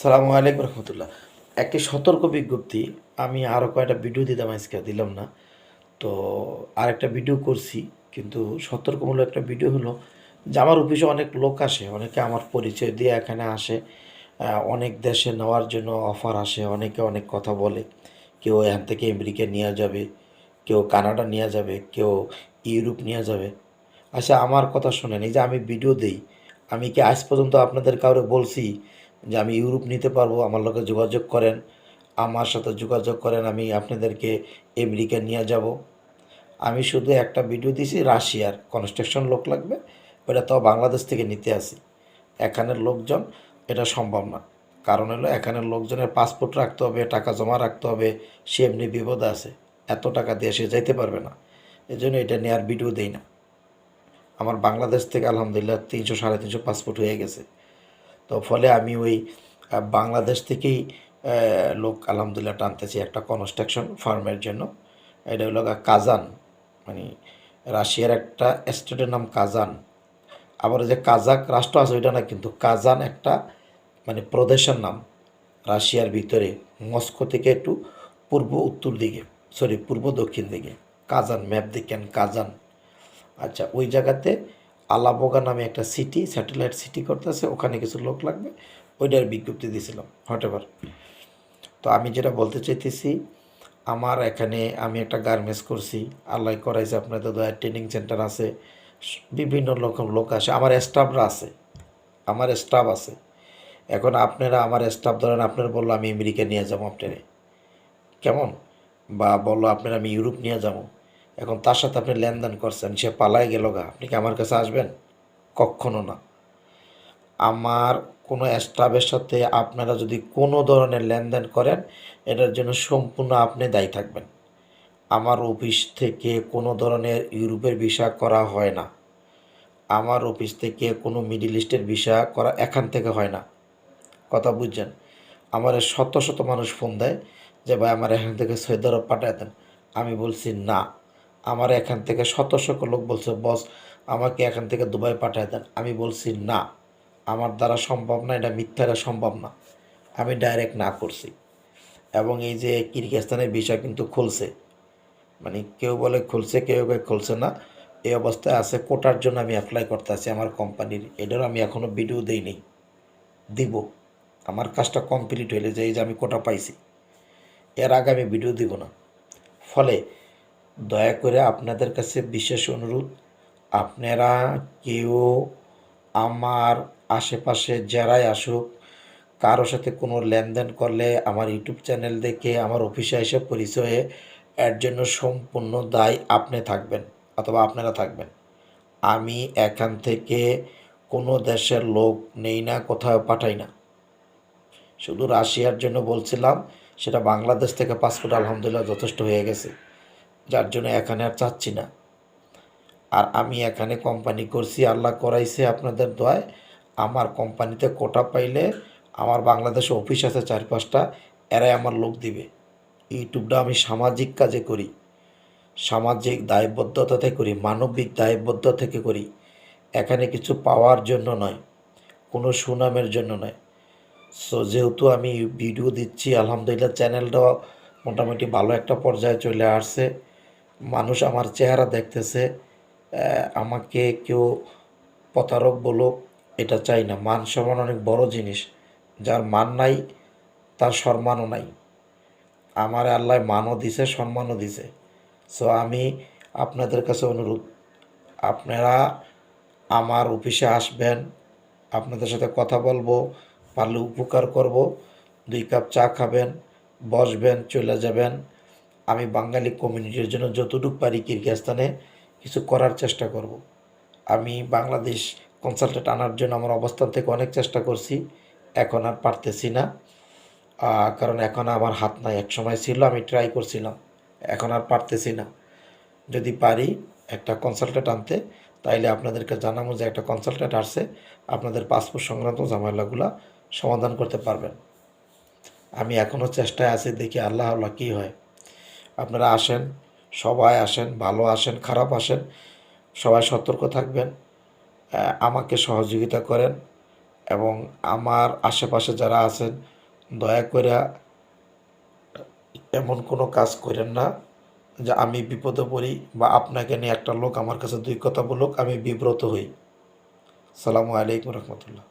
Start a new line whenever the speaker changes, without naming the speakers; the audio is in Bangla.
সালামু আলাইকুম রহমতুল্লাহ। একটি সতর্ক বিজ্ঞপ্তি, আমি আরও কয়েকটা ভিডিও দিতাম আজকে দিলাম না। তো আর একটা ভিডিও করছি, কিন্তু সতর্কমূলক একটা ভিডিও হলো যে আমার অফিসে অনেক লোক আসে, অনেকে আমার পরিচয় দিয়ে এখানে আসে অনেক দেশে নেওয়ার জন্য অফার আসে, অনেকে অনেক কথা বলে। কেউ এখান থেকে আমেরিকা নিয়ে যাবে, কেউ কানাডা নিয়ে যাবে, কেউ ইউরোপ নিয়ে যাবে। আচ্ছা আমার কথা শোনেন, এই যে আমি ভিডিও দেই, আমি কি আজ পর্যন্ত আপনাদের কাউরে বলছি যে আমি ইউরোপ নিতে পারব, আমার লোকে যোগাযোগ করেন, আমার সাথে যোগাযোগ করেন, আমি আপনাদেরকে আমেরিকা নিয়ে যাব। আমি শুধু একটা ভিডিও দিছি, রাশিয়ার কনস্ট্রাকশন লোক লাগবে, ওটা তো বাংলাদেশ থেকে নিতে আসি। এখানের লোকজন, এটা সম্ভব না। কারণ হলো এখানের লোকজনের পাসপোর্ট রাখতে হবে, টাকা জমা রাখতে হবে, সে এমনি বিপদে আছে। এত টাকা দিয়ে সে যাইতে পারবে না। এই জন্য এটা নেওয়ার ভিডিও দেই না। আমার বাংলাদেশ থেকে আলহামদুলিল্লাহ তিনশো সাড়ে তিনশো পাসপোর্ট হয়ে গেছে। তো ফলে আমি ওই বাংলাদেশ থেকেই লোক আলহামদুলিল্লাহ টানতেছি একটা কনস্ট্রাকশন ফার্মের জন্য। এটা হলো কাজান মানে রাশিয়ার একটা স্টেটের নাম কাজান। আবার যে কাজাক রাষ্ট্র আছে ওইটা না, কিন্তু কাজান একটা মানে প্রদেশের নাম, রাশিয়ার ভিতরে, মস্কো থেকে একটু পূর্ব উত্তর দিকে সরি পূর্ব দক্ষিণ দিকে, কাজান ম্যাপ দেখেন কাজান। আচ্ছা ওই জায়গাতে আলাবোগা নামে একটা সিটি স্যাটেলাইট সিটি করতেছে, ওখানে কিছু লোক লাগবে। ওইটার বিজ্ঞপ্তি দিয়েছিলাম হোয়াট এভার তো আমি যেটা বলতে চাইতেছি, আমার এখানে আমি একটা গার্মেন্টস করছি, আল্লাহ করাইছে, আপনাদের দয়া ট্রেনিং সেন্টার আছে বিভিন্ন রকম লোক আসে, আমার স্টাফরা আছে, আমার স্টাফ আছে। এখন আপনারা আমার স্টাফ ধরেন, আপনারা বলল আমি আমেরিকা নিয়ে যাব আপনারে। কেমন? বা বলল আপনারা আমি ইউরোপ নিয়ে যাব। এখন তার সাথে আপনি লেনদেন করছেন, সে পালায় গেল গা। আপনি কি আমার কাছে আসবেন? কখনো না। আমার কোনো স্টাফের সাথে আপনারা যদি কোনো ধরনের লেনদেন করেন, এটার জন্য সম্পূর্ণ আপনি দায়ী থাকবেন। আমার অফিস থেকে কোনো ধরনের ইউরোপের ভিসা করা হয় না। আমার অফিস থেকে কোনো মিডিল ইস্টের ভিসা করা এখান থেকে হয় না। কথা বুঝছেন? আমার শত শত মানুষ ফোন দেয় যে, ভাই, আমার এখান থেকে সৌদি আরব পাঠায় দেন। আমি বলছি, না। আমার এখান থেকে শত শত লোক বলছে, বস, আমাকে এখান থেকে দুবাই পাঠায় দেন। আমি বলছি, না, আমার দ্বারা সম্ভব না, এটা মিথ্যারা সম্ভব না। আমি ডাইরেক্ট না করছি। এবং এই যে কিরগিস্তানের বিষয় কিন্তু খুলছে মানে কেউ বলে খুলছে, কেউ কেউ খুলছে না, এই অবস্থায় আছে, কোটার জন্য আমি অ্যাপ্লাই করতে আছি আমার কোম্পানির এটারও আমি এখনও ভিডিও দিইনি, দিব। আমার কাজটা কমপ্লিট হইলে যে এই যে আমি কোটা পাইছি, এর আগে আমি ভিডিও দিব না। ফলে দয়া করে আপনাদের কাছে বিশেষ অনুরোধ। আপনারা কেউ আমার আশেপাশে যারাই আসুক, কারও সাথে কোনো লেনদেন করলে আমার ইউটিউব চ্যানেল দেখে, আমার অফিসে এসে পরিচয়ে, এর জন্য সম্পূর্ণ দায় আপনি থাকবেন অথবা আপনারা থাকবেন। আমি এখান থেকে কোনো দেশের লোক নেই না, কোথাও পাঠাই না। শুধু রাশিয়ার জন্য বলছিলাম, সেটা বাংলাদেশ থেকে পাসপোর্ট আলহামদুলিল্লাহ যথেষ্ট হয়ে গেছে। যার জন্য এখানে আর চাচ্ছি না। আর আমি এখানে কোম্পানি করছি, আল্লাহ করাইছে আপনাদের দোয়ায়। আমার কোম্পানিতে কোটা পাইলে আমার বাংলাদেশে অফিস আছে চার পাঁচটা এরাই আমার লোক দিবে। ইউটিউবটা আমি সামাজিক কাজে করি, সামাজিক দায়বদ্ধতা থেকে করি, মানবিক দায়বদ্ধতা থেকে করি। এখানে কিছু পাওয়ার জন্য নয়, কোনো সুনামের জন্য নয়। সো যেহেতু আমি ভিডিও দিচ্ছি, আলহামদুলিল্লাহ চ্যানেলটাও মোটামুটি ভালো একটা পর্যায়ে চলে আসছে। মানুষ আমার চেহারা দেখতেছে আমাকে কেউ প্রতারক বলুক, এটা চাই না। মান সম্মান অনেক বড় জিনিস। যার মান নাই, তার সম্মানও নাই। আমার আল্লাহ মানও দিছে, সম্মানও দিছে। সো আমি আপনাদের কাছে অনুরোধ, আপনারা আমার অফিসে আসবেন, আপনাদের সাথে কথা বলব, পারলে উপকার করব, দুই কাপ চা খাবেন, বসবেন, চলে যাবেন। আমি বাঙালি কমিউনিটির জন্য যতটুকু পারি কিরগিস্তানে কিছু করার চেষ্টা করব। আমি বাংলাদেশ কনসালটেন্ট আনার জন্য আমার অবস্থান থেকে অনেক চেষ্টা করছি, এখন আর পারতেছি না। কারণ এখন আমার হাত নাই, এক সময় ছিল, আমি ট্রাই করছিলাম, এখন আর পারতেছি না। যদি পারি একটা কনসালটেন্ট আনতে, তাইলে আপনাদেরকে জানাব যে একটা কনসালটেন্ট আসছে, আপনাদের পাসপোর্ট সংক্রান্ত ঝামেলাগুলো সমাধান করতে পারবেন। আমি এখনও চেষ্টায় আছি, দেখি আল্লাহ আল্লাহ কী হয়। আপনারা আসেন, সবাই আসেন, ভালো আসেন, খারাপ আসেন, সবাই সতর্ক থাকবেন আমাকে সহযোগিতা করেন এবং আমার আশেপাশে যারা আছেন, দয়া করে এমন কোনো কাজ করেন না যে আমি বিপদে পড়ি বা আপনাকে নিয়ে একটা লোক আমার কাছে দুই কথা বলুক, আমি বিব্রত হই। সালামু আলাইকুম রহমতুল্লাহ।